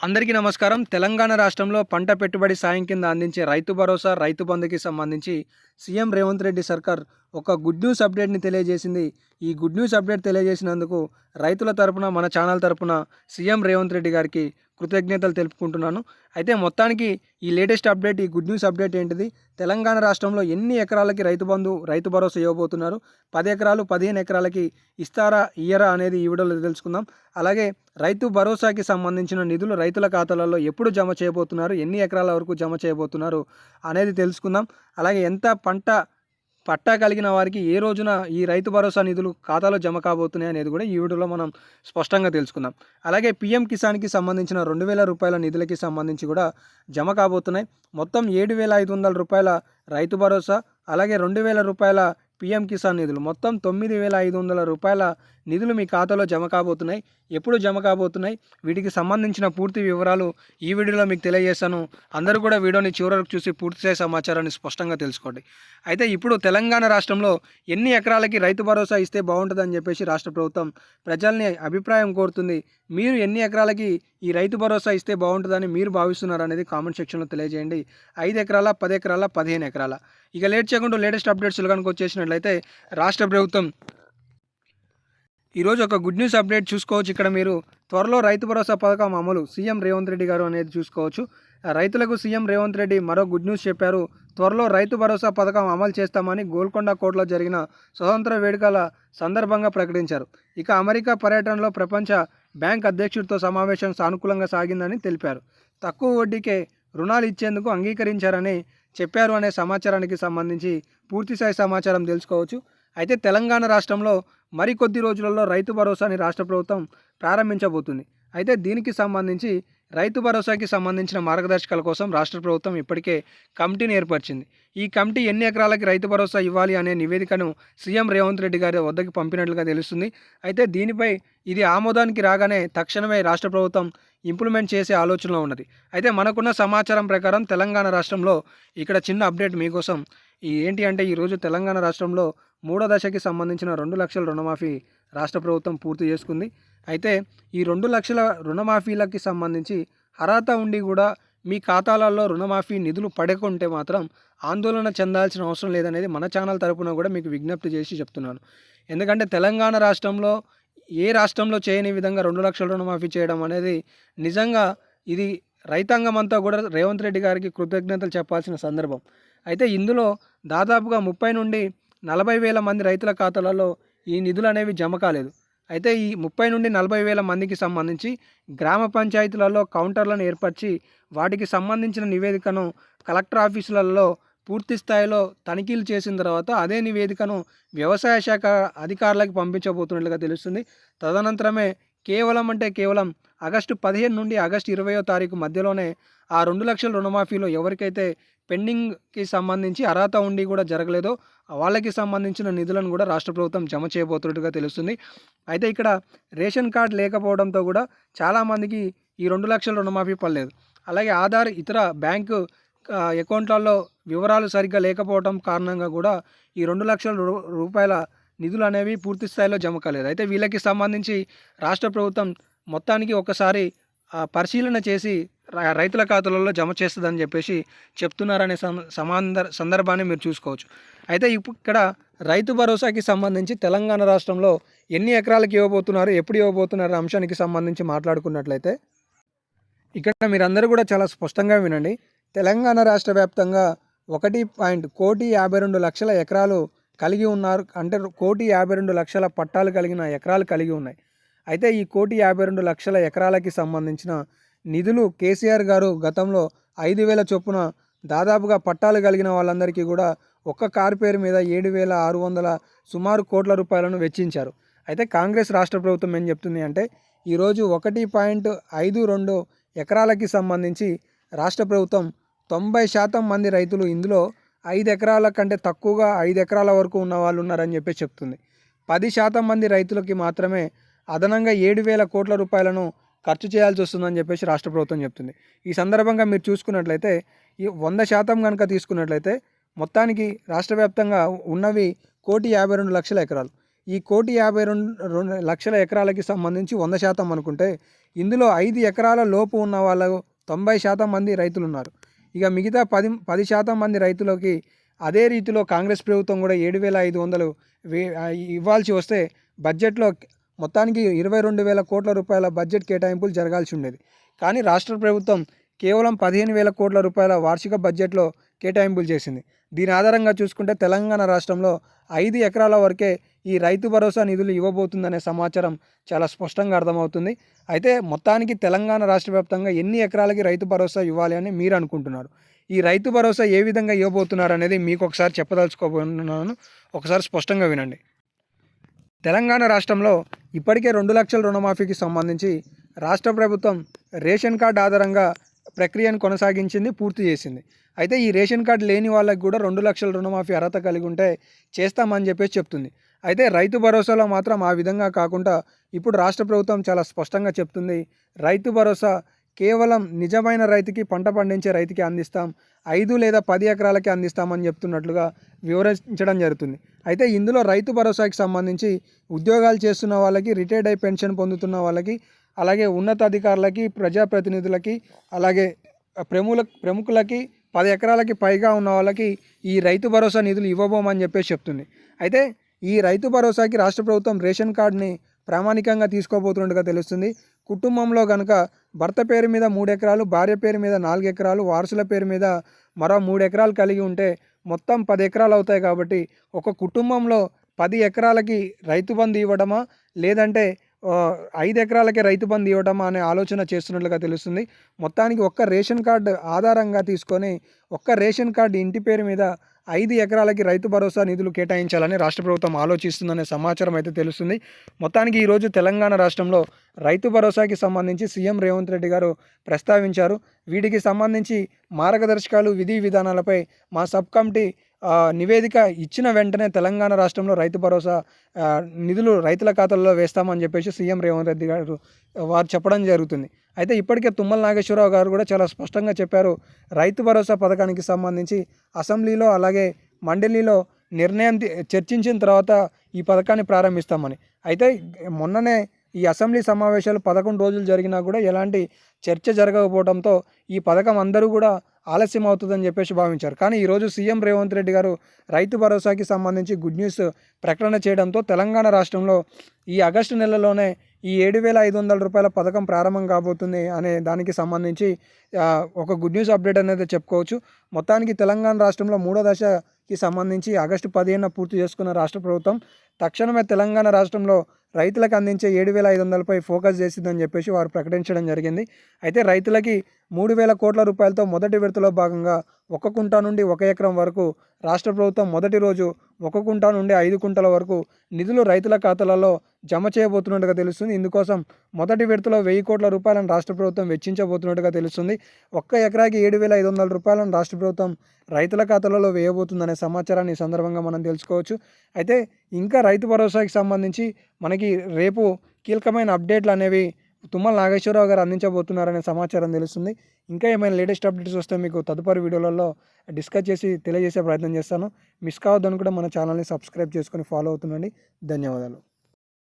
అందరికీ నమస్కారం. తెలంగాణ రాష్ట్రంలో పంట పెట్టుబడి సాయం కింద అందించే రైతు భరోసా రైతు బంధుకి సంబంధించి సీఎం రేవంత్ రెడ్డి సర్కార్ ఒక గుడ్ న్యూస్ అప్డేట్ని తెలియజేసింది. ఈ గుడ్ న్యూస్ అప్డేట్ తెలియజేసినందుకు రైతుల తరపున మన ఛానల్ తరపున సీఎం రేవంత్ రెడ్డి గారికి కృతజ్ఞతలు తెలుపుకుంటున్నాను. అయితే మొత్తానికి ఈ లేటెస్ట్ అప్డేట్ ఈ గుడ్ న్యూస్ అప్డేట్ ఏంటిది? తెలంగాణ రాష్ట్రంలో ఎన్ని ఎకరాలకి రైతు బంధు రైతు భరోసా ఇవ్వబోతున్నారు? పది ఎకరాలు పదిహేను ఎకరాలకి ఇస్తారా ఇయ్యరా అనేది ఈ వీడియోలో తెలుసుకుందాం. అలాగే రైతు భరోసాకి సంబంధించిన నిధులు రైతుల ఖాతాలలో ఎప్పుడు జమ చేయబోతున్నారు? ఎన్ని ఎకరాల వరకు జమ చేయబోతున్నారు? అనేది తెలుసుకుందాం. అలాగే ఎంత పంట పట్టా కలిగిన వారికి ఏ రోజున ఈ రైతు భరోసా నిధులు ఖాతాలో జమ కాబోతున్నాయి అనేది కూడా ఈ వీడియోలో మనం స్పష్టంగా తెలుసుకుందాం. అలాగే పిఎం కిసాన్కి సంబంధించిన రెండు వేల రూపాయల నిధులకి సంబంధించి కూడా జమ కాబోతున్నాయి. మొత్తం ఏడు వేల ఐదు వందల రూపాయల రైతు భరోసా అలాగే రెండు వేల రూపాయల పిఎం కిసాన్ నిధులు. మొత్తం తొమ్మిది వేల ఐదు వందల రూపాయల నిధులు మీ ఖాతాలో జమ కాబోతున్నాయి. ఎప్పుడు జమ కాబోతున్నాయి? వీటికి సంబంధించిన పూర్తి వివరాలు ఈ వీడియోలో మీకు తెలియజేశాను అందరూ కూడా వీడియోని చివరకు చూసి పూర్తి సమాచారాన్ని స్పష్టంగా తెలుసుకోండి. అయితే ఇప్పుడు తెలంగాణ రాష్ట్రంలో ఎన్ని ఎకరాలకి రైతు భరోసా ఇస్తే బాగుంటుందని చెప్పేసి రాష్ట్ర ప్రభుత్వం ప్రజల్ని అభిప్రాయం కోరుతుంది. మీరు ఎన్ని ఎకరాలకి ఈ రైతు భరోసా ఇస్తే బాగుంటుందని మీరు భావిస్తున్నారు అనేది కామెంట్ సెక్షన్లో తెలియజేయండి. ఐదు ఎకరాల పది ఎకరాల పదిహేను ఎకరాల? ఇక లేట్ చేయకుండా లేటెస్ట్ అప్డేట్స్ కనుక వచ్చేసినట్లయితే రాష్ట్ర ప్రభుత్వం ఈరోజు ఒక గుడ్ న్యూస్ అప్డేట్ చూసుకోవచ్చు. ఇక్కడ మీరు త్వరలో రైతు భరోసా పథకం అమలు సీఎం రేవంత్ రెడ్డి గారు అనేది చూసుకోవచ్చు. రైతులకు సీఎం రేవంత్ రెడ్డి మరో గుడ్ న్యూస్ చెప్పారు. త్వరలో రైతు భరోసా పథకం అమలు చేస్తామని గోల్కొండ కోర్టులో జరిగిన స్వతంత్ర వేడుకల సందర్భంగా ప్రకటించారు. ఇక అమెరికా పర్యటనలో ప్రపంచ బ్యాంక్ అధ్యక్షుడితో సమావేశం సానుకూలంగా సాగిందని తెలిపారు. తక్కువ వడ్డీకే రుణాలు ఇచ్చేందుకు అంగీకరించారని చెప్పారు అనే సమాచారానికి సంబంధించి పూర్తిస్థాయి సమాచారం తెలుసుకోవచ్చు. అయితే తెలంగాణ రాష్ట్రంలో మరికొద్ది రోజులలో రైతు భరోసాని రాష్ట్ర ప్రభుత్వం ప్రారంభించబోతుంది. అయితే దీనికి సంబంధించి రైతు భరోసాకి సంబంధించిన మార్గదర్శకాల కోసం రాష్ట్ర ప్రభుత్వం ఇప్పటికే కమిటీని ఏర్పరిచింది. ఈ కమిటీ ఎన్ని ఎకరాలకి రైతు భరోసా ఇవ్వాలి అనే నివేదికను సీఎం రేవంత్ రెడ్డి గారి వద్దకు పంపినట్లుగా తెలుస్తుంది. అయితే దీనిపై ఇది ఆమోదానికి రాగానే తక్షణమే రాష్ట్ర ప్రభుత్వం ఇంప్లిమెంట్ చేసే ఆలోచనలో ఉన్నది. అయితే మనకున్న సమాచారం ప్రకారం తెలంగాణ రాష్ట్రంలో ఇక్కడ చిన్న అప్డేట్ మీకోసం ఏంటి అంటే ఈరోజు తెలంగాణ రాష్ట్రంలో మూడో దశకి సంబంధించిన రెండు లక్షల రుణమాఫీ రాష్ట్ర ప్రభుత్వం పూర్తి చేసుకుంది. అయితే ఈ రెండు లక్షల రుణమాఫీలకి సంబంధించి అర్హత ఉండి కూడా మీ ఖాతాలలో రుణమాఫీ నిధులు పడకుంటే మాత్రం ఆందోళన చెందాల్సిన అవసరం లేదనేది మన ఛానల్ తరపున కూడా మీకు విజ్ఞప్తి చేసి చెప్తున్నాను. ఎందుకంటే తెలంగాణ రాష్ట్రంలో ఏ రాష్ట్రంలో చేయని విధంగా రెండు లక్షల రుణమాఫీ చేయడం అనేది నిజంగా ఇది రైతాంగం అంతా కూడా రేవంత్ రెడ్డి గారికి కృతజ్ఞతలు చెప్పాల్సిన సందర్భం. అయితే ఇందులో దాదాపుగా ముప్పై నుండి నలభై వేల మంది రైతుల ఖాతాలలో ఈ నిధులు అనేవి జమ కాలేదు. అయితే ఈ ముప్పై నుండి నలభై వేల మందికి సంబంధించి గ్రామ పంచాయతీలలో కౌంటర్లను ఏర్పరిచి వాటికి సంబంధించిన నివేదికను కలెక్టర్ ఆఫీసులలో పూర్తి స్థాయిలో తనిఖీలు చేసిన తర్వాత అదే నివేదికను వ్యవసాయ శాఖ అధికారులకు పంపించబోతున్నట్లుగా తెలుస్తుంది. తదనంతరమే కేవలం అంటే కేవలం ఆగస్టు పదిహేను నుండి ఆగస్టు ఇరవయో తారీఖు మధ్యలోనే ఆ రెండు లక్షల రుణమాఫీలో ఎవరికైతే పెండింగ్కి సంబంధించి అర్హత ఉండి కూడా జరగలేదో వాళ్ళకి సంబంధించిన నిధులను కూడా రాష్ట్ర ప్రభుత్వం జమ చేయబోతున్నట్టుగా తెలుస్తుంది. అయితే ఇక్కడ రేషన్ కార్డు లేకపోవడంతో కూడా చాలామందికి ఈ రెండు లక్షల రుణమాఫీ పడలేదు. అలాగే ఆధార్ ఇతర బ్యాంకు అకౌంట్లలో వివరాలు సరిగ్గా లేకపోవడం కారణంగా కూడా ఈ రెండు లక్షల రూ- రూపాయల నిధులు అనేవి పూర్తి స్థాయిలో జమ కాలేదు. అయితే వీళ్ళకి సంబంధించి రాష్ట్ర ప్రభుత్వం మొత్తానికి ఒకసారి ఆ, పరిశీలన చేసి రైతుల ఖాతాలలో జమ చేస్తుందని చెప్పేసి చెప్తున్నారనే సమాందర్ సందర్భాన్ని మీరు చూసుకోవచ్చు. అయితే ఇక్కడ రైతు భరోసాకి సంబంధించి తెలంగాణ రాష్ట్రంలో ఎన్ని ఎకరాలకు ఇవ్వబోతున్నారు ఎప్పుడు ఇవ్వబోతున్నారు అంశానికి సంబంధించి మాట్లాడుకున్నట్లయితే ఇక్కడ మీరందరూ కూడా చాలా స్పష్టంగా వినండి. తెలంగాణ రాష్ట్ర వ్యాప్తంగా ఒకటి పాయింట్ కోటి యాభై రెండు లక్షల ఎకరాలు కలిగి ఉన్నారు అంటే కోటి యాభై రెండు లక్షల పట్టాలు కలిగిన ఎకరాలు కలిగి ఉన్నాయి. అయితే ఈ కోటి యాభై రెండు లక్షల ఎకరాలకి సంబంధించిన నిధులు కేసీఆర్ గారు గతంలో ఐదు వేల చొప్పున దాదాపుగా పట్టాలు కలిగిన వాళ్ళందరికీ కూడా ఒక్క కారు పేరు మీద ఏడు వేల ఆరు వందల సుమారు కోట్ల రూపాయలను వెచ్చించారు. అయితే కాంగ్రెస్ రాష్ట్ర ప్రభుత్వం ఏం చెప్తుంది అంటే ఈరోజు ఒకటి పాయింట్ ఐదు రెండు ఎకరాలకి సంబంధించి రాష్ట్ర ప్రభుత్వం తొంభై శాతం మంది రైతులు ఇందులో ఐదు ఎకరాల కంటే తక్కువగా ఐదు ఎకరాల వరకు ఉన్న వాళ్ళు ఉన్నారని చెప్పి చెప్తుంది. పది శాతం మంది రైతులకి మాత్రమే అదనంగా ఏడు వేల కోట్ల రూపాయలను ఖర్చు చేయాల్సి వస్తుందని చెప్పేసి రాష్ట్ర ప్రభుత్వం చెప్తుంది. ఈ సందర్భంగా మీరు చూసుకున్నట్లయితే ఈ వంద శాతం కనుక తీసుకున్నట్లయితే మొత్తానికి రాష్ట్ర వ్యాప్తంగా ఉన్నవి కోటి యాభై రెండు లక్షల ఎకరాలు. ఈ కోటి యాభై రెండు రెండు లక్షల ఎకరాలకి సంబంధించి వంద శాతం అనుకుంటే ఇందులో ఐదు ఎకరాల లోపు ఉన్న వాళ్ళు తొంభై శాతం మంది రైతులు ఉన్నారు ఇక మిగతా పది పది శాతం మంది రైతులకి అదే రీతిలో కాంగ్రెస్ ప్రభుత్వం కూడా ఏడు వేల ఐదు వందలు వే ఇవ్వాల్సి వస్తే బడ్జెట్లో మొత్తానికి ఇరవై రెండు వేల కోట్ల రూపాయల బడ్జెట్ కేటాయింపులు జరగాల్సి ఉండేది. కానీ రాష్ట్ర ప్రభుత్వం కేవలం పదిహేను వేల కోట్ల రూపాయల వార్షిక బడ్జెట్లో కేటాయింపులు చేసింది. దీని ఆధారంగా చూసుకుంటే తెలంగాణ రాష్ట్రంలో ఐదు ఎకరాల వరకే ఈ రైతు భరోసా నిధులు ఇవ్వబోతుందనే సమాచారం చాలా స్పష్టంగా అర్థమవుతుంది. అయితే మొత్తానికి తెలంగాణ రాష్ట్ర వ్యాప్తంగా ఎన్ని ఎకరాలకి రైతు భరోసా ఇవ్వాలి అని మీరు అనుకుంటున్నారు? ఈ రైతు భరోసా ఏ విధంగా ఇవ్వబోతున్నారు అనేది మీకు ఒకసారి చెప్పదలుచుకోబోతున్నాను. ఒకసారి స్పష్టంగా వినండి. తెలంగాణ రాష్ట్రంలో ఇప్పటికే రెండు లక్షల రుణమాఫీకి సంబంధించి రాష్ట్ర ప్రభుత్వం రేషన్ కార్డు ఆధారంగా ప్రక్రియను కొనసాగించింది పూర్తి చేసింది. అయితే ఈ రేషన్ కార్డు లేని వాళ్ళకి కూడా రెండు లక్షల రుణమాఫీ అర్హత కలిగి ఉంటే చేస్తామని చెప్పేసి చెప్తుంది. అయితే రైతు భరోసాలో మాత్రం ఆ విధంగా కాకుండా ఇప్పుడు రాష్ట్ర ప్రభుత్వం చాలా స్పష్టంగా చెప్తుంది. రైతు భరోసా కేవలం నిజమైన రైతుకి పంట పండించే రైతుకి అందిస్తాం ఐదు లేదా పది ఎకరాలకి అందిస్తామని చెప్తున్నట్లుగా వివరించడం జరుగుతుంది. అయితే ఇందులో రైతు భరోసాకి సంబంధించి ఉద్యోగాలు చేస్తున్న వాళ్ళకి రిటైర్డ్ అయి పెన్షన్ పొందుతున్న వాళ్ళకి అలాగే ఉన్నతాధికారులకి ప్రజాప్రతినిధులకి అలాగే ప్రముల ప్రముఖులకి పది ఎకరాలకి పైగా ఉన్న వాళ్ళకి ఈ రైతు భరోసా నిధులు ఇవ్వబోమని చెప్పేసి చెప్తుంది. అయితే ఈ రైతు భరోసాకి రాష్ట్ర ప్రభుత్వం రేషన్ కార్డుని ప్రామాణికంగా తీసుకోబోతున్నట్టుగా తెలుస్తుంది. కుటుంబంలో కనుక భర్త పేరు మీద మూడు ఎకరాలు భార్య పేరు మీద నాలుగు ఎకరాలు వారసుల పేరు మీద మరో మూడు ఎకరాలు కలిగి ఉంటే మొత్తం పది ఎకరాలు అవుతాయి కాబట్టి ఒక కుటుంబంలో పది ఎకరాలకి రైతు బంధు ఇవ్వడమా? లేదంటే ఐదు ఎకరాలకే రైతు బంధు ఇవ్వడమా అనే ఆలోచన చేస్తున్నట్లుగా తెలుస్తుంది. మొత్తానికి ఒక్క రేషన్ కార్డు ఆధారంగా తీసుకొని ఒక్క రేషన్ కార్డు ఇంటి పేరు మీద ఐదు ఎకరాలకి రైతు భరోసా నిధులు కేటాయించాలని రాష్ట్ర ప్రభుత్వం ఆలోచిస్తుందనే సమాచారం అయితే తెలుస్తుంది. మొత్తానికి ఈరోజు తెలంగాణ రాష్ట్రంలో రైతు భరోసాకి సంబంధించి సీఎం రేవంత్ రెడ్డి గారు ప్రస్తావించారు. వీటికి సంబంధించి మార్గదర్శకాలు విధి విధానాలపై మా సబ్ కమిటీ నివేదిక ఇచ్చిన వెంటనే తెలంగాణ రాష్ట్రంలో రైతు భరోసా నిధులు రైతుల ఖాతాల్లో వేస్తామని చెప్పేసి సీఎం రేవంత్ రెడ్డి గారు వారు చెప్పడం జరుగుతుంది. అయితే ఇప్పటికే తుమ్మల నాగేశ్వరరావు గారు కూడా చాలా స్పష్టంగా చెప్పారు రైతు భరోసా పథకానికి సంబంధించి అసెంబ్లీలో అలాగే మండలిలో నిర్ణయం చర్చించిన తర్వాత ఈ పథకాన్ని ప్రారంభిస్తామని. అయితే మొన్ననే ఈ అసెంబ్లీ సమావేశాలు పదకొండు రోజులు జరిగినా కూడా ఎలాంటి చర్చ జరగకపోవడంతో ఈ పథకం అందరూ కూడా ఆలస్యం అవుతుందని చెప్పేసి భావించారు. కానీ ఈరోజు సీఎం రేవంత్ రెడ్డి గారు రైతు భరోసాకి సంబంధించి గుడ్ న్యూస్ ప్రకటన చేయడంతో తెలంగాణ రాష్ట్రంలో ఈ ఆగస్టు నెలలోనే ఈ ఏడు వేల ఐదు వందల రూపాయల పథకం ప్రారంభం కాబోతుంది అనే దానికి సంబంధించి ఒక గుడ్ న్యూస్ అప్డేట్ అనేది చెప్పుకోవచ్చు. మొత్తానికి తెలంగాణ రాష్ట్రంలో మూడో దశకి సంబంధించి ఆగస్టు పదిహేను పూర్తి చేసుకున్న రాష్ట్ర ప్రభుత్వం తక్షణమే తెలంగాణ రాష్ట్రంలో రైతులకు అందించే ఏడు వేల ఐదు వందలపై ఫోకస్ చేసిందని చెప్పేసి వారు ప్రకటించడం జరిగింది. అయితే రైతులకి మూడు వేల కోట్ల రూపాయలతో మొదటి విడతలో భాగంగా ఒక కుంటా నుండి ఒక ఎకరం వరకు రాష్ట్ర ప్రభుత్వం మొదటి రోజు ఒక కుంటా నుండి ఐదు కుంటల వరకు నిధులు రైతుల ఖాతాలలో జమ చేయబోతున్నట్టుగా తెలుస్తుంది. ఇందుకోసం మొదటి విడతలో వెయ్యి కోట్ల రూపాయలను రాష్ట్ర ప్రభుత్వం వెచ్చించబోతున్నట్టుగా తెలుస్తుంది. ఒక్క ఎకరాకి ఏడు వేల ఐదు వందల రూపాయలను రాష్ట్ర ప్రభుత్వం రైతుల ఖాతాలలో వేయబోతుందనే సమాచారాన్ని ఈ సందర్భంగా మనం తెలుసుకోవచ్చు. అయితే ఇంకా రైతు భరోసాకి సంబంధించి మనకి రేపు కీలకమైన అప్డేట్లు అనేవి తుమ్మల నాగేశ్వరరావు గారు అందించబోతున్నారనే సమాచారం తెలుస్తుంది. ఇంకా ఏమైనా లేటెస్ట్ అప్డేట్స్ వస్తే మీకు తదుపరి వీడియోలలో డిస్కస్ చేసి తెలియజేసే ప్రయత్నం చేస్తాను. మిస్ కావద్దని కూడా మన ఛానల్ని సబ్స్క్రైబ్ చేసుకొని ఫాలో అవుతుండండి. ధన్యవాదాలు.